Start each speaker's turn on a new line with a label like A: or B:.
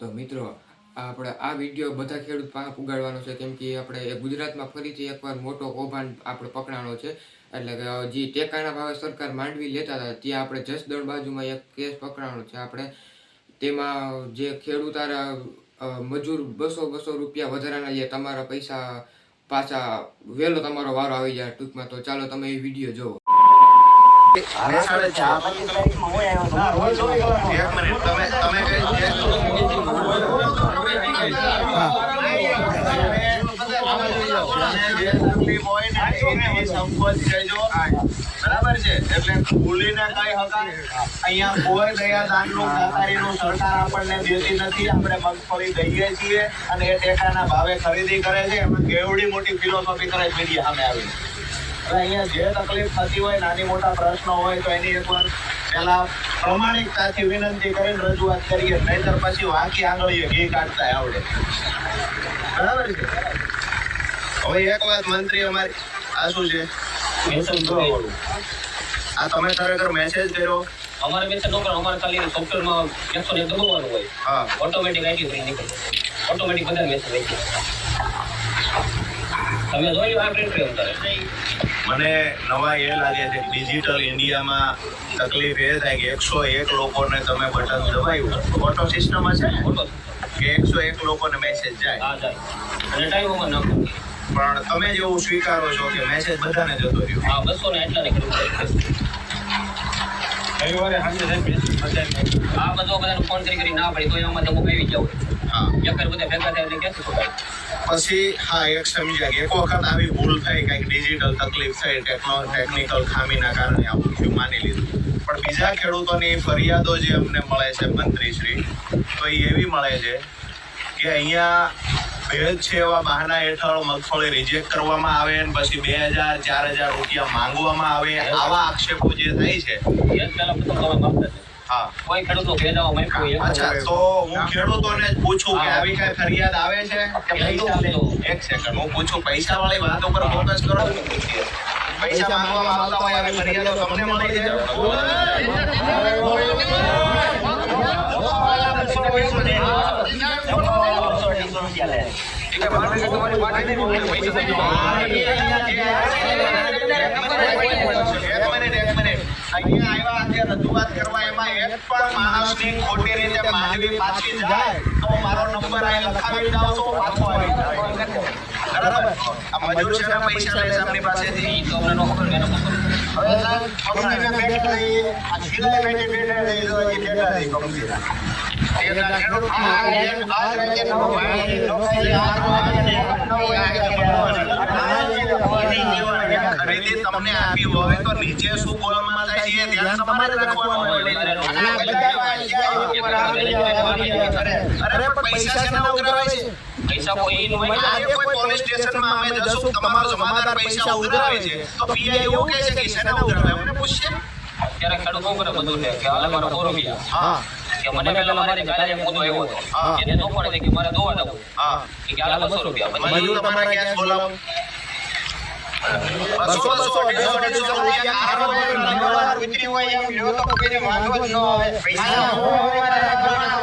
A: તો મિત્રો આ આપણે આ વીડિયો બધા ખેડૂત પાસે ઉગાડવાનો છે કેમ કે આપણે ગુજરાતમાં ફરીથી એકવાર મોટો કૌભાંડ આપણે પકડાણો છે. એટલે કે જે ટેકાના ભાવે સરકાર માંડવી લેતા હતા ત્યાં આપણે જસદણ બાજુમાં એક કેસ પકડાણો છે. આપણે તેમાં જે ખેડૂતારા મજૂર બસો બસો રૂપિયા વધારાના લે તમારા પૈસા પાછા વહેલો તમારો વારો આવી જાય ટૂંકમાં તો ચાલો તમે એ વીડિયો જુઓ
B: એક મિનિટ તમે તમે કઈ જે તકલીફ હોય ને એની સંપત કહેજો. બરાબર છે? એટલે ભૂલીને કઈ હકા અહીંયા કોઈ દયા દાનનું દાતારીનું સરકાર આપણને દેતી નથી. આપણે મગફળી દઈએ છીએ અને એ ટેકાના ભાવે ખરીદી કરે છે. એમાં કેવડી મોટી ફિલોસોફી કરે છે મીડિયા સામે આવી એટલે અહીંયા જે તકલીફ થતી હોય નાની મોટા પ્રશ્નો હોય તો એની એકવાર પહેલા પ્રમાણિકતાથી વિનંતી કરીને રજૂઆત કરીએ. નહીતર પછી વાંકી આંગળીએ ઘી કાઢતા આવડે. બરાબર છે? હવે એક વાત મંત્રી અમારી. આ શું છે? આ તમે ખરેખર મેસેજ કર્યો?
C: અમારે મેસેજ નો કરો અમારે ખાલી સોફ્ટવેરમાં એકસો ને દબાવવાનું હોય.
B: હા.
C: ઓટોમેટિક આઈટી થઈ નીકળે. ઓટોમેટિક બધા મેસેજ આવી તમે આ પ્રિન્ટ
B: મને નવા એ લાગે છે. ડિજિટલ ઇન્ડિયામાં તકલીફ એ થાય કે એકસો એક લોકોને તમે બટન દબાવ્યું. ઓટો સિસ્ટમ હશે કે એકસો એક લોકોને મેસેજ જાય.
C: અને ટાઈમ નાખવું
B: પણ તમે જેવું સ્વીકારો છો કે મેસેજ બધાને જતો રહ્યો.
C: હા બસો ને એટલા ને. કર્યું આ બધો બધાને ફોન કરી કરી ના પડી તો એમાં તમે આવી જાવ.
B: હા.
C: એકર બધા ભેગા થાય એટલે ક્યાંથી
B: પછી હા એક સમજ્યા કે એક વખત આવી ભૂલ થઈ કંઈક ડિજિટલ તકલીફ થઈ ટેકનો ટેકનિકલ ખામીના કારણે આવું થયું માની લીધું. પણ બીજા ખેડૂતોની ફરિયાદો જે અમને મળે છે મંત્રીશ્રી તો એ એવી મળે છે કે અહીંયા ભેદ છે એવા બહાના હેઠળ મગફળી રિજેક્ટ કરવામાં આવે અને પછી બે હજાર ચાર હજાર રૂપિયા માંગવામાં આવે આવા આક્ષેપો જે થાય છે હા
C: કોઈ ખેડૂતનો ભેદાવો માગ્યો હોય
B: અચ્છા તો હું ખેડૂતોને જ પૂછું કે આવી કઈ ફરિયાદ આવે છે કે પૈસા એક સેકન્ડ હું પૂછું પૈસા વાળી વાત ઉપર ફોકસ કરો પૈસા માંગવામાં આવતા હોય આવી ફરિયાદો તમને મળી એક મિનિટ એક મિનિટ અહીંયા આવ્યા અત્યારે રજૂઆત કરવા એમાં એક પણ રીતે જાય તો મારો નંબર અહીં બરાબર મજૂર છે પૈસા આપણી પાસેથી. હવે નીચે શું બોલવામાં થાય પૈસા શેના છે પોલીસ સ્ટેશનમાં અમે જશું તમારો પૈસા ઉઘરાવે છે. તો પીઆઈ એવું કહે છે કે શેના ઉઘરાવે? અમને પૂછશે
C: ત્યારે ખેડૂત શું કરે બધું છે કે હાલે મારો સો રૂપિયા
B: હા
C: કે મને પેલા મારી ગાડીએ મુદ્દો આવ્યો
B: હા.
C: હતો એને તો પડે કે મારે દોવા જવું
B: હા
C: કે હાલે બસો રૂપિયા
B: મજૂર તમારા ક્યાં બોલાવો બસો બસો અઢીસો અઢીસો રૂપિયા આરો હોય, હોય એમ લ્યો તો કોઈને વાંધો જ ન આવે પૈસા હોય,